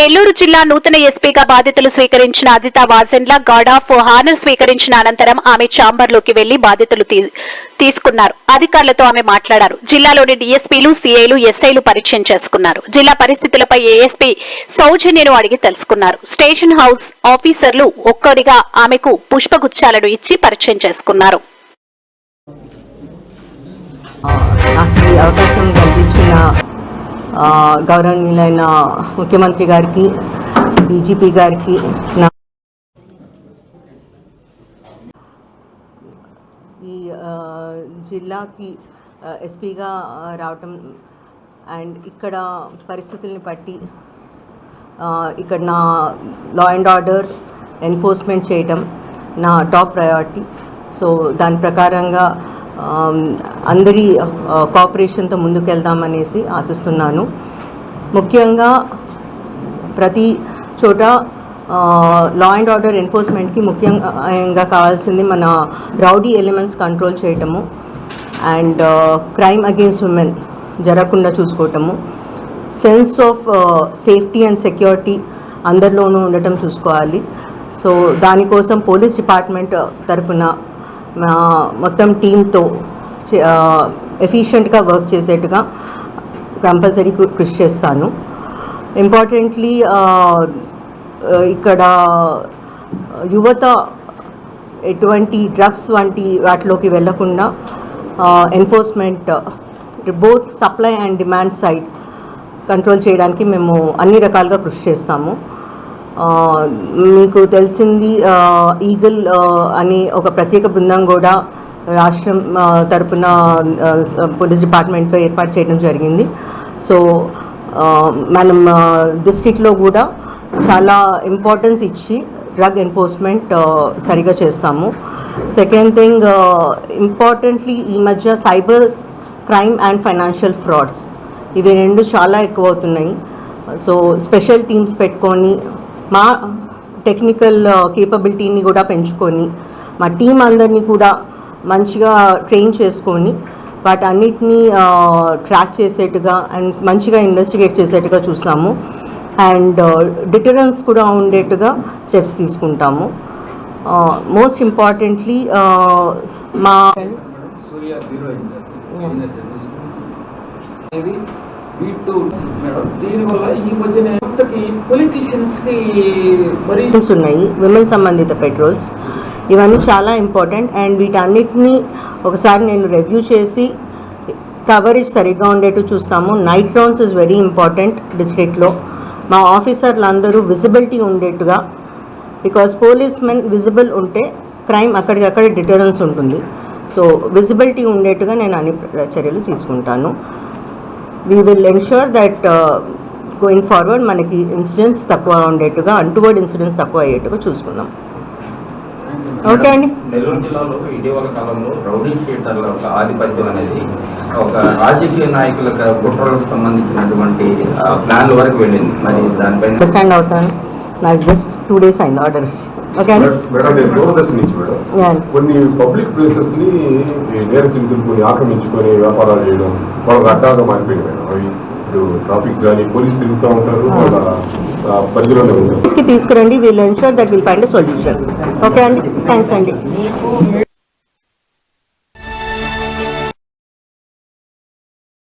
నెల్లూరు జిల్లా నూతన ఎస్పీగా బాధ్యతలు స్వీకరించిన అజిత వాజెన్ల గార్డ్ ఆఫ్ హానర్ స్వీకరించిన అనంతరం ఆమె ఛాంబర్లోకి వెళ్ళి బాధ్యతలు తీ- తీసుకున్నారు. అధికారులతో ఆమె మాట్లాడారు. జిల్లాలోని డీఎస్పీలు సీఐలు ఎస్ఐలు పరిచయం చేసుకున్నారు. జిల్లా పరిస్థితులపై ఏఎస్పీ సౌజన్యను అడిగి తెలుసుకున్నారు. స్టేషన్ హౌస్ ఆఫీసర్లు ఒక్కరిగా ఆమెకు పుష్పగుచ్చాలను ఇచ్చి పరిచయం చేసుకున్నారు. నాకు ఈ అవకాశం కల్పించిన గౌరవనీయులైన ముఖ్యమంత్రి గారికి డీజీపీ గారికి నా ఈ జిల్లాకి ఎస్పీగా రావటం అండ్ ఇక్కడ పరిస్థితుల్ని బట్టి ఇక్కడ నా లా అండ్ ఆర్డర్ ఎన్ఫోర్స్మెంట్ చేయటం నా టాప్ ప్రయారిటీ సో దాని ప్రకారంగా అందరి కోఆపరేషన్తో ముందుకెళ్దామనేసి ఆశిస్తున్నాను. ముఖ్యంగా ప్రతి చోట లా అండ్ ఆర్డర్ ఎన్ఫోర్స్మెంట్కి ముఖ్యంగా కావాల్సింది మన రౌడీ ఎలిమెంట్స్ కంట్రోల్ చేయటము అండ్ క్రైమ్ అగేన్స్ట్ ఉమెన్ జరగకుండా చూసుకోవటము sense of safety and security అందరిలోనూ ఉండటం చూసుకోవాలి. సో దానికోసం పోలీస్ డిపార్ట్మెంట్ తరపున మా మొత్తం టీంతో ఎఫిషియెంట్గా వర్క్ చేసేట్టుగా కంపల్సరీ కృషి చేస్తాను. ఇంపార్టెంట్లీ ఇక్కడ యువత ఎటువంటి డ్రగ్స్ వంటి వాటిలోకి వెళ్ళకుండా enforcement both supply and demand side control చేయడానికి మేము అన్ని రకాలుగా కృషి చేస్తాము. మీకు తెలిసింది ఈగల్ అనే ఒక ప్రత్యేక బృందం కూడా రాష్ట్రం తరపున పోలీస్ డిపార్ట్మెంట్తో ఏర్పాటు చేయడం జరిగింది. సో మనం డిస్ట్రిక్ట్లో కూడా చాలా ఇంపార్టెన్స్ ఇచ్చి డ్రగ్ ఎన్ఫోర్స్మెంట్ సరిగా చేస్తాము. సెకండ్ థింగ్ ఇంపార్టెంట్లీ ఈ మధ్య cyber crime and financial frauds ఇవి రెండు చాలా ఎక్కువ అవుతున్నాయి సో స్పెషల్ టీమ్స్ పెట్టుకొని మా టెక్నికల్ కేపబిలిటీని కూడా పెంచుకొని మా టీం అందరినీ కూడా మంచిగా ట్రైన్ చేసుకొని వాటన్నిటినీ ట్రాక్ చేసేట్టుగా అండ్ మంచిగా ఇన్వెస్టిగేట్ చేసేట్టుగా చూస్తాము అండ్ డిటరెన్స్ కూడా ఉండేట్టుగా స్టెప్స్ తీసుకుంటాము. మోస్ట్ ఇంపార్టెంట్లీ మా వీటు ఉన్నాయి. విమెన్ సంబంధిత పెట్రోల్స్ ఇవన్నీ చాలా ఇంపార్టెంట్ అండ్ వీటన్నిటిని ఒకసారి నేను రివ్యూ చేసి కవరేజ్ సరిగ్గా ఉండేట్టు చూస్తాము. Night rounds is very important డిస్ట్రిక్ట్లో మా ఆఫీసర్లు అందరూ విజిబిలిటీ ఉండేట్టుగా బికాస్ పోలీస్ మెన్ విజిబుల్ ఉంటే క్రైమ్ అక్కడికక్కడ డిటరెన్స్ ఉంటుంది. సో విజిబిలిటీ ఉండేట్టుగా నేను అన్ని చర్యలు తీసుకుంటాను. We will ensure that going forward మనకి ఇన్సిడెంట్స్ తక్కువ ఉండేట్టుగా అంటువర్డ్ ఇన్సిడెంట్స్ తక్కువ అయ్యేట్టుగా చూసుకుందాం. ఓకే అండి. నెల్లూరు జిల్లాలో ఇటీవల కాలంలో రౌడీ షీటర్ల ఒక ఆధిపత్యం అనేది ఒక రాజకీయ నాయకుల కుట్రలకు సంబంధించినటువంటి ఆ, ప్లాన్ల వరకు వెళ్ళింది. మరి దానిపైన అండర్స్టాండ్ అవుతాను నాకు జస్ట్ టూ డేస్ అయింది ఆర్డర్. కొన్ని పబ్లిక్ ప్లేసెస్ని నేర చింతలు ఆక్రమించుకొని వ్యాపారాలు చేయడం వాళ్ళ రకాలుగా మారిపోయింది మేడం. అవి ఇప్పుడు ట్రాఫిక్ కానీ పోలీస్ తిరుగుతూ ఉంటారు వాళ్ళ ఆ, పరిధిలోనే ఉంటారు. కి తీసుకురండి we'll ensure that will find solution okay అండి? థ్యాంక్స్ అండి.